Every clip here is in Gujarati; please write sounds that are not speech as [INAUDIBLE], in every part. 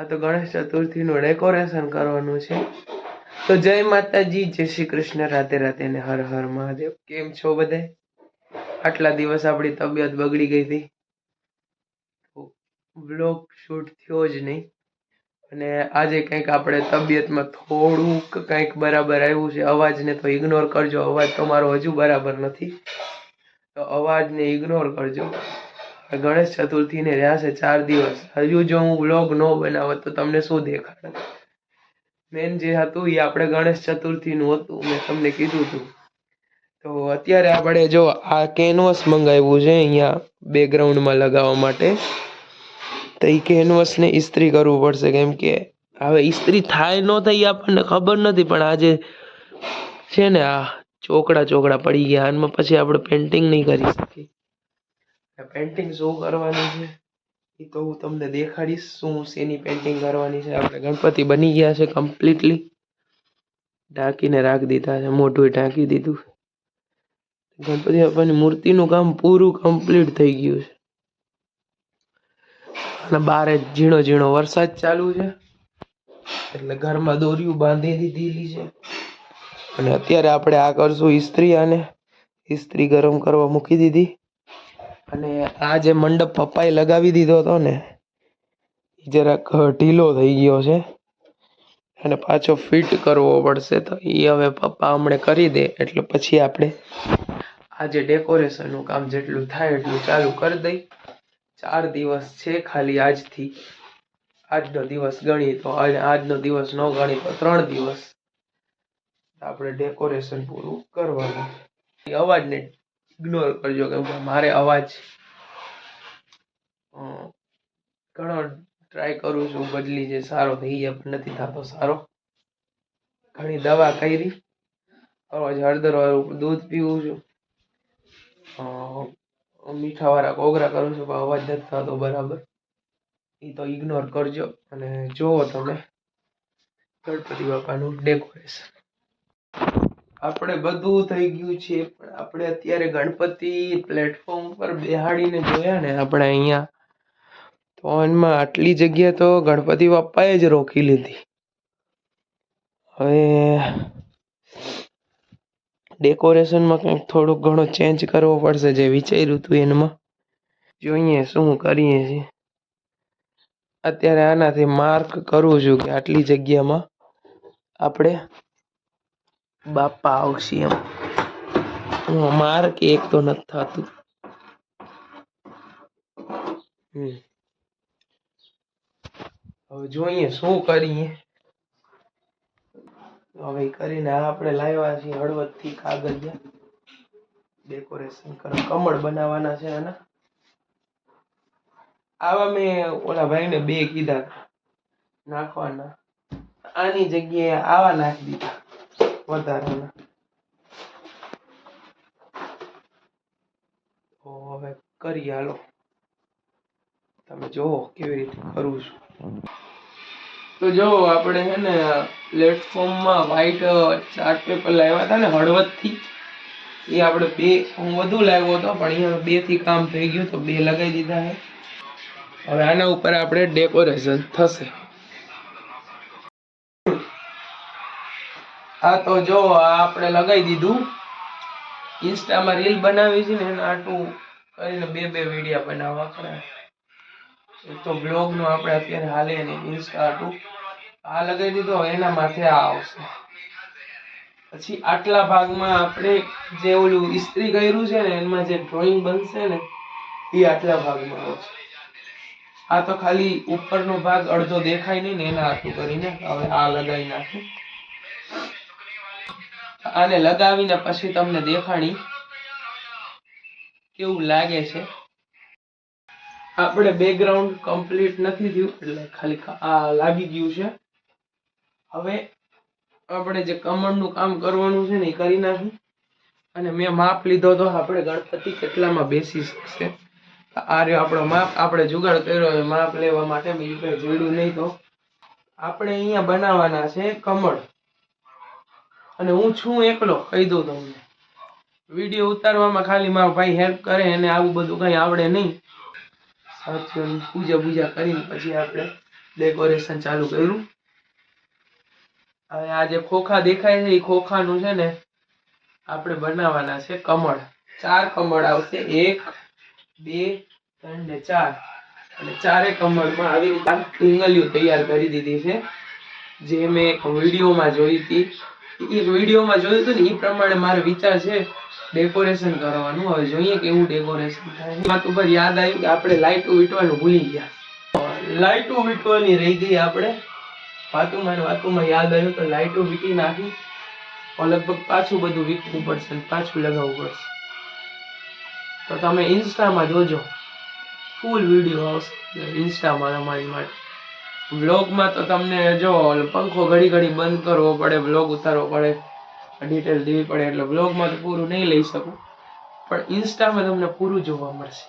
આ તો ગણેશ ચતુર્થીનું ડેકોરેશન કરવાનું છે. તો જય માતાજી, જય શ્રી કૃષ્ણ, રાતે રાતે ને હર હર મહાદેવ. કેમ છો બધે આટલા દિવસ આપણી તબિયત બગડી ગઈ હતી. બ્લોગ શૂટ થયો જ નહીં. અને આજે કંઈક આપણે તબિયતમાં થોડુંક કંઈક બરાબર આવ્યું છે. અવાજને તો ઇગ્નોર કરજો. અવાજ તમારો હજુ બરાબર નથી. તો અવાજને ઇગ્નોર કરજો. ગણેશ ચતુર્થીને રહ્યા છે ચાર દિવસ. હજુ જો હું વ્લોગ ન બનાવત તો તમને શું દેખાડત? મેન જે હતું એ આપણે ગણેશ ચતુર્થીનું હતું, મેં તમને કીધું હતું. તો અત્યારે આપણે જો આ કેનવસ મંગાવ્યું છે અહીંયા બેકગ્રાઉન્ડમાં લગાવવા માટે. તો એ કેનવસને ઇસ્ત્રી કરવું પડશે, કેમ કે હવે ઇસ્ત્રી થાય ન થઈ આપણને ખબર નથી, પણ આજે છે ને આ ચોકડા ચોકડા પડી ગયા આનમાં પછી આપણે પેન્ટિંગ નહીં કરી શકીએ. પેન્ટિંગ શું કરવાની છે. એ તો હું તમને દેખાડીશ શું શેની પેન્ટિંગ કરવાની છે. આપણે ગણપતિ બની ગયા છે કમ્પ્લીટલી ઢાંકીને રાખી દીધા છે, મોઢું ઢાંકી દીધું ગણપતિ બાપાની મૂર્તિનું કામ પૂરું કમ્પ્લીટ થઈ ગયું છે. અને બારે ઝીણો ઝીણો વરસાદ ચાલુ છે. એટલે ઘરમાં દોરીયું બાંધી દીધેલી છે. અને અત્યારે આપણે આ કરશું ઇસ્ત્રી આને. ઇસ્ત્રી ગરમ કરવા મૂકી દીધી. અને આ જે મંડપ પપ્પાએ લગાવી દીધો હતો ને એ જરાક ઢીલો થઈ ગયો છે. અને પાછો ફિટ કરવો પડશે તો એ હવે પપ્પા હમણે કરી દે, એટલે પછી આપણે આ જે ડેકોરેશનનું કામ જેટલું થાય એટલું ચાલુ કરી દઈ. ચાર દિવસ છે ખાલી આજથી. આજનો દિવસ ગણી તો આજનો દિવસ ન ગણી તો ત્રણ દિવસ. આપણે ડેકોરેશન પૂરું કરવાનું. અવાજને ઇગ્નોર કરજો કે મારે અવાજ ઘણો ટ્રાય કરું છું, બદલી જે સારો થઈ જાય નથી થતો સારો. ઘણી દવા કરી, અવાજ હળદર વાળું દૂધ પીવું છું. મીઠાવાળા કોગરા કરું છું, પણ અવાજ નથી થતો બરાબર. એ તો ઇગ્નોર કરજો, અને જુઓ તમે. ગણપતિ બાપાનું ડેકોરેશન આપણે બધું થઈ ગયું છે, પણ આપણે અત્યારે ગણપતિ પ્લેટફોર્મ પર બેહાડીને જોયા ને આપણે અહીંયા, તો આટલી જગ્યા તો ગણપતિ બાપાએ જ રોકી લીધી. હવે ડેકોરેશનમાં કંઈક થોડુંક ઘણો ચેન્જ કરવો પડશે જે વિચાર્યું હતું એમાં જોઈએ શું કરીએ છીએ. અત્યારે આનાથી માર્ક કરું છું કે આટલી જગ્યામાં આપણે બાપા આવશે એમ. હું કે એક તો નથી થતું. હવે જોઈએ શું કરીએ. હવે કરીને આપણે લાવ્યા છીએ હળવદથી કાગળિયા. ડેકોરેશન કરવા. કમળ બનાવવાના છે આના. આવા મેં ઓલા ભાઈને બે કીધા. નાખવાના. આની જગ્યાએ આવા નાખી દીધા. વધારાના તો હવે કરી હાલો તમે જુઓ કેવી રીતે કરું છું તો જો આપણે છે ને પ્લેટફોર્મમાં વ્હાઈટ ચાર્ટ પેપર લાવ્યા હતા ને હળવદથી એ આપણે બે હું વધુ લાવ્યો હતો પણ અહીંયા બેથી કામ થઈ ગયું તો બે લગાવી દીધા છે. હવે આના ઉપર આપણે ડેકોરેશન થશે. હા, તો જો આપણે લગાવી દીધું. ઇન્સ્ટામાં રીલ બનાવી છે ને આટલું કરીને બે બે વિડીયા બનાવવા પડે. એક તો બ્લોગનું આપણે અત્યારે હાલે ને ઇન્સ્ટા આટલું. આ લગાવી દીધો એના માથે આ આવશે. પછી આટલા ભાગમાં આપણે જે ઓલું ઇસ્ત્રી કર્યું છે ને, એમાં જે ડ્રોઈંગ બનશે ને, એ આટલા ભાગમાં આવશે. આ તો ખાલી ઉપરનો ભાગ અડધો દેખાય નહીં ને, એના આટલું કરીને હવે આ લગાવી નાખું આને લગાવીને પછી તમને દેખાણી કેવું લાગે છે? આપણે બેકગ્રાઉન્ડ કમ્પ્લીટ નથી થયું, એટલે ખાલી આ લાગી ગયું છે. હવે આપણે જે કમળનું કામ કરવાનું છે ને એ કરી નાખી. અને મેં માપ લીધો તો આપણે ગણપતિ કેટલામાં બેસી શકશે? આ રહ્યો આપણો માપ. આપણે જુગાડ કર્યો માપ લેવા માટે બીજું કઈ જોડ્યું નહીં તો. આપણે અહીંયા બનાવવાના છે કમળ. અને હું છું એકલો, કહી દઉં તમને. વીડિયો ઉતારવામાં ખાલી મારો ભાઈ હેલ્પ કરે એને આવું બધું કંઈ આવડે નહીં. સાથીઓની પૂજા પૂજા કરીને પછી આપણે ડેકોરેશન ચાલુ કર્યું. હવે આ જે ખોખા દેખાય છે, એ ખોખાનું છે ને, આપણે બનાવવાના છે કમળ. ચાર કમળ આવશે. એક, બે, ત્રણ ને ચાર. અને ચારે કમળમાં આવી રીતે ટીંગલીઓ તૈયાર કરી દીધી છે. જે મેં એક વિડીયોમાં જોઈ હતી. એક વિડીયોમાં જોયું હતું ને એ પ્રમાણે મારો વિચાર છે ડેકોરેશન કરવાનું. હવે જોઈએ કેવું ડેકોરેશન થાય. વાત ઉપર યાદ આવ્યું કે આપણે લાઇટો વીટવાનું ભૂલી ગયા. લાઇટો વીટવાની રહી ગઈ આપણે. વાતુમાં વાતુમાં યાદ આવ્યું તો લાઇટો વીટી નાખી. લગભગ પાછું બધું વીકવું પડશે, પાછું લગાવવું પડશે. તો તમે ઇન્સ્ટામાં જોજો. ફૂલ વીડિયો આવશે. ઇન્સ્ટામાં તમારી માટે. વ્લોગમાં તો તમને જો પંખો ઘડી ઘડી બંધ કરવો પડે, વ્લોગ ઉતારવો પડે ડિટેલ દેવી પડે એટલે વ્લોગમાં તો પૂરું નહીં લઈ શકું. પણ ઇન્સ્ટામાં તમને પૂરું જોવા મળશે.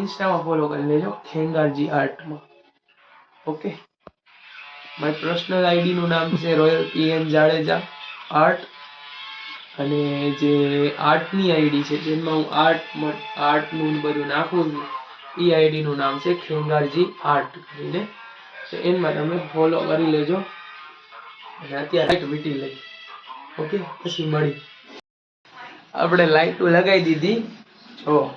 ઇન્સ્ટામાં ફોલો કરી લેજો, ખેંગારજી આર્ટમાં. ઓકે મારી પર્સનલ આઈડીનું નામ છે રોયલ પીએન જાડેજા આર્ટ અને જે આર્ટની આઈડી છે, જેમાં હું આર્ટ આર્ટનું બધું નાખું છું એ આઈડીનું નામ છે ખેંગારજી આર્ટ કરીને. તો એમાં તમે ફોલો કરી લેજો. અને અત્યારે લાઈટ વીટી લઈ. ઓકે પછી મળી. આપણે લાઈટો લગાવી દીધી. જો.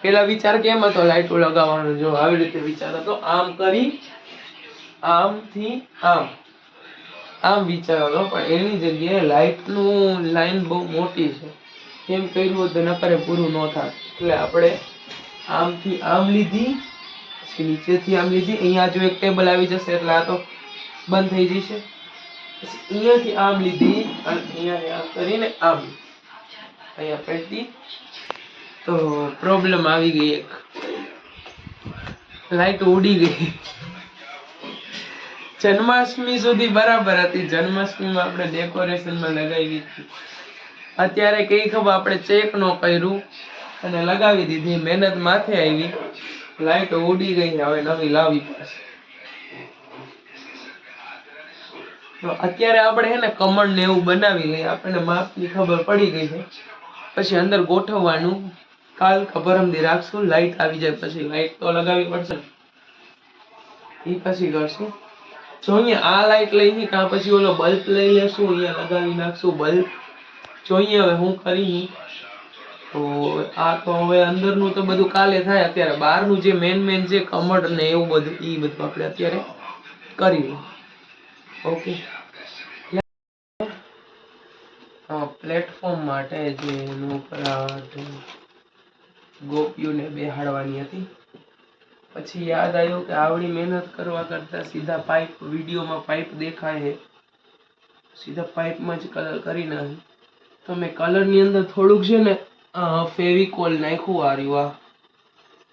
પેલા વિચાર કેમ હતો લાઈટો લગાવવાનો? જો આવી રીતે વિચાર હતો. આમ કરી, આમથી આમ. આમ વિચાર હતો, પણ એની જગ્યાએ લાઈટનું લાઈન બહુ મોટી છે. એમ કર્યું તો નકરે પૂરું ન થાય એટલે આપણે આમથી આમ લીધી, પછી નીચેથી આમ લીધી, અહીંયા જો એક ટેબલ આવી જશે, એટલે આ તો બંધ થઈ જશે. પછી અહીંયાથી આમ લીધી અને અહીંયા આમ કરીને આમ અહીંયા પેટી તો પ્રોબ્લેમ આવી ગઈ એક. લાઈટ ઉડી ગઈ. જન્માષ્ટમી સુધી બરાબર હતી. જન્માષ્ટમીમાં આપણે ડેકોરેશનમાં લગાવી હતી. અત્યારે કઈ ખબર, આપણે ચેક નો કર્યું. અને લગાવી દીધી, મહેનત માથે આવી. લાઈટ ઉડી ગઈ હવે નવી લાવવી પડશે અત્યારે આપણે હે ને કમળ ને એવું બનાવી લઈએ. આપણને માપની ખબર પડી ગઈ છે. પછી અંદર ગોઠવવાનું. કાલ કે પરમદી રાખશું, લાઈટ આવી જાય પછી. લાઈટ તો લગાવવી પડશે. એ પછી કરશું. જો અહીંયા આ લાઈટ લઈને કાં પછી ઓલો બલ્બ લઈ લેશું, અહીંયા લગાવી નાખશું બલ્બ. જોઈએ હવે હું કરી તો આ તો હવે અંદરનું તો બધું કાલે થાય અત્યારે. બહારનું જે મેન મેન જે કમળ ને એવું બધું એ બધું આપણે અત્યારે કરી લઈએ ઓકે પ્લેટફોર્મ માટે જે ઉપર ગોપીઓને બેહાડવાની હતી. પછી યાદ આવ્યું કે આવડી મહેનત કરવા કરતા સીધા પાઇપ વિડીયોમાં પાઇપ દેખાય છે. સીધા પાઇપમાં જ કલર કરી નાખે. તો મેં કલરની અંદર થોડુંક છે ને ફેવિકોલ નાખ્યું આ રહ્યું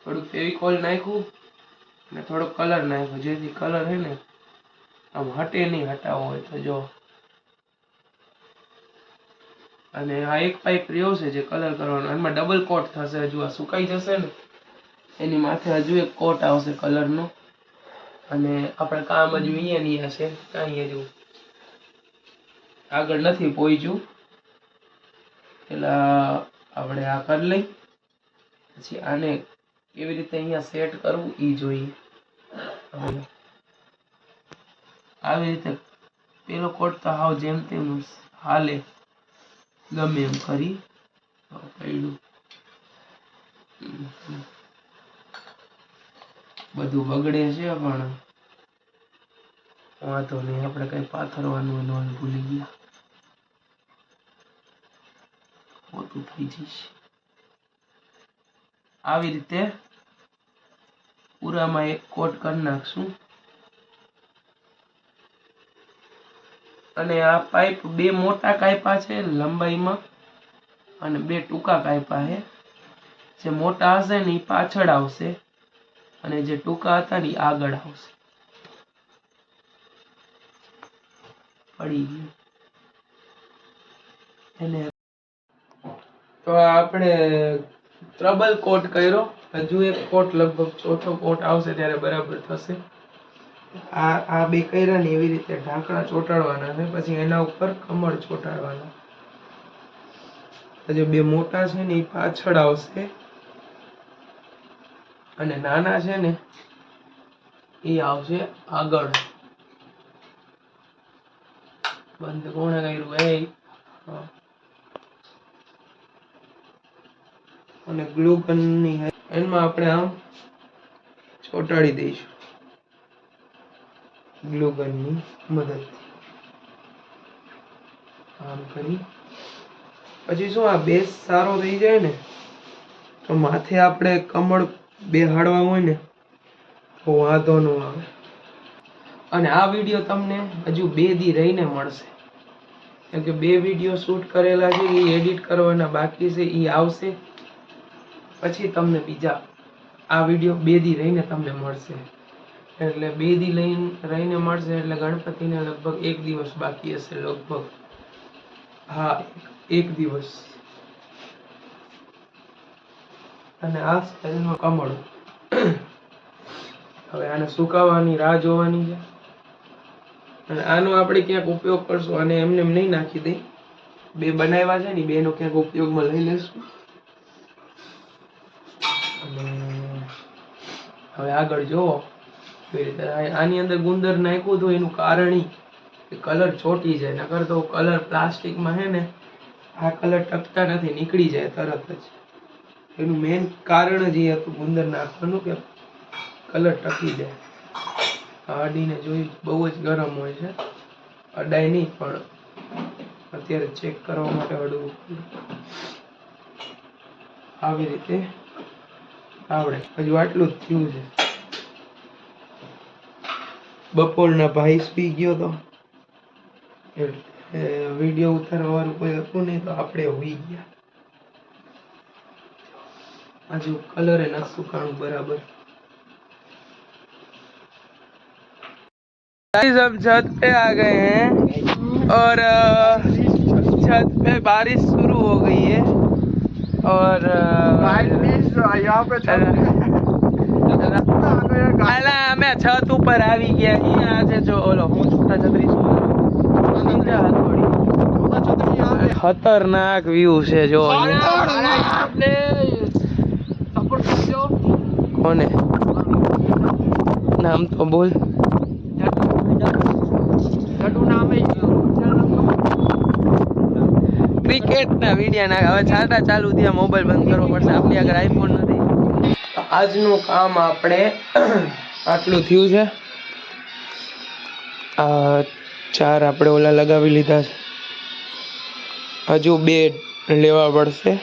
થોડુંક ફેવિકોલ નાખ્યું અને થોડો કલર નાખ્યો, જેથી કલર હે ને આમ હટે નહીં હટાવો હોય તો જો. અને આ એક પાઇપ રહ્યો છે જે કલર કરવાનો, એમાં ડબલ કોટ થશે હજુ, આ સુકાઈ જશે ને. એની માથે હજુ એક કોટ આવશે કલરનો. અને આપણે કામ હજુ અહીંયા નહીં હશે, કાંઈ હજુ. આગળ નથી પહોંચ્યું પેલા આપણે આ કરી લઈ. પછી આને કેવી રીતે અહીંયા સેટ કરવું એ જોઈએ. આવી રીતે પેલો કોટ તો હાવ જેમ તેમ હાલે, ગમે એમ કરી. પડ્યું બધું બગડે છે પણ વાંધો નહીં, આપણે કઈ પાથરવાનું ભૂલી ગયા. પોતું થઈ જશે આવી રીતે પૂરામાં એક કોટ કરી નાખશું. અને આ પાઇપ બે મોટા કાયપા છે લંબાઈમાં અને બે ટૂંકા કાયપા છે. જે મોટા હશે ને એ પાછળ આવશે અને જે ટૂંકા હતા ને આગળ આવશે. પડી ગયું. એને તો આપણે ટ્રબલ કોટ કર્યો. હજુ એક કોટ લગભગ ચોથો કોટ આવશે ત્યારે બરાબર થશે. આ આ બે કર્યા ને એવી રીતે ઢાંકણા ચોંટાડવાના છે. પછી એના ઉપર કમળ ચોંટાડવાના. હજુ બે મોટા છે ને એ પાછળ આવશે. અને નાના છે ને એ આવશે આગળ. બંધ કોણે કર્યું? એ. અને ગ્લુ ગનની આપણે આમ ચોંટાડી દઈશું. ગ્લુ મદદથી. આમ કરી. પછી શું આ બેસ સારો થઈ જાય ને, તો માથે આપણે કમળ બેહાડવા હોય ને, તો વાંધો ન આવે. અને આ વીડિયો તમને હજુ બે દી રહીને મળશે. કેમ કે બે વીડિયો શૂટ કરેલા છે, એ એડિટ કરવાના બાકી છે, એ આવશે. પછી તમને બીજા આ વીડિયો બે દી રહીને તમને મળશે. એટલે બે દી લઈને રહીને મળશે એટલે ગણપતિને લગભગ એક દિવસ બાકી હશે, લગભગ હા, એક દિવસ. અને આ સ્ટાઇલનું કમળ. હવે આને સુકાવાની, રાહ જોવાની છે. અને આનો આપણે ક્યાંક ઉપયોગ કરશું અને એમને એમ નહીં નાખી દઈ. બે બનાવ્યા છે ને, બેનો ક્યાંક ઉપયોગમાં લઈ લેશું અને હવે આગળ રીતે આની અંદર ગુંદર નાખ્યું તો એનું કારણ કલર ચોટી જાય. નકર તો કલર પ્લાસ્ટિકમાં હે ને, આ કલર ટકતા નથી, નીકળી જાય તરત જ. એનું મેઇન કારણ જ એ હતું ગુંદર નાખવાનું કે કલર ટકી જાય. અડીને જોયું બહુ જ ગરમ હોય છે. અડાય નહીં, પણ અત્યારે ચેક કરવા માટે અડવું આવી રીતે આવડે હજુ આટલું જ થયું છે બપોરના ભાઈ સુઈ ગયો તો એટલે વિડીયો ઉતારવા વાળું કોઈ હતું નહીં તો આપણે હોઈ ગયા હજુ કલર નથી સુકાણું બરાબર गाइस हम छत पे आ गए हैं और अ, छत पे बारिश शुरू हो गई है और ભાઈ આપે છે. અમે છત ઉપર આવી ગયા. અહીંયા છે જો ઓલો હું છૂટા છત્રી છું. ખતરનાક વ્યૂ છે જો. કોને? નામ તો બોલ. ક્રિકેટ ના વિડિયા ના હવે છાટા ચાલુ થયા મોબાઈલ બંધ કરવો પડશે. આપણી આગળ આઈફોન નથી. આજનું કામ આપણે [CLEARS THROAT] આટલું થયું છે. આ ચાર આપણે ઓલા લગાવી લીધા છે. હજુ બે લેવા પડશે.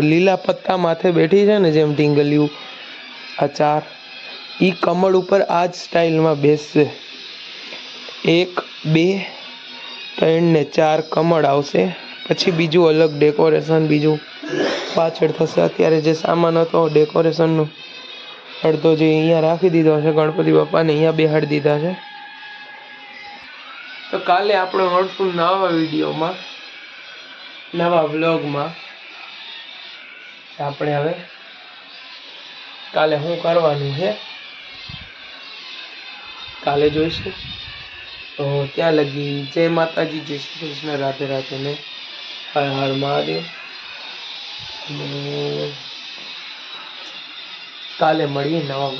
લીલા પત્તા માથે બેઠી છે ને જેમ ટીંગલિયું આ ચાર એ કમળ ઉપર આ જ સ્ટાઇલમાં બેસશે. એક, બે, ત્રણ ને ચાર કમળ આવશે. પછી બીજું અલગ ડેકોરેશન બીજું પાછળ થશે અત્યારે જે સામાન હતો ડેકોરેશનનું અડધો જે અહીંયા રાખી દીધો છે, ગણપતિ બાપાને અહીંયા બેહાડી દીધા છે. તો કાલે આપણે મળશું નવા વિડીયોમાં, નવા વ્લોગમાં, આપણે હવે કાલે શું કરવાનું છે? કાલે જોઈશું. તો ત્યાં લગી જય માતાજી, જય શ્રી કૃષ્ણ, રાધે રાધે ને હર હર મહાદેવ કાલે મળીએ નવા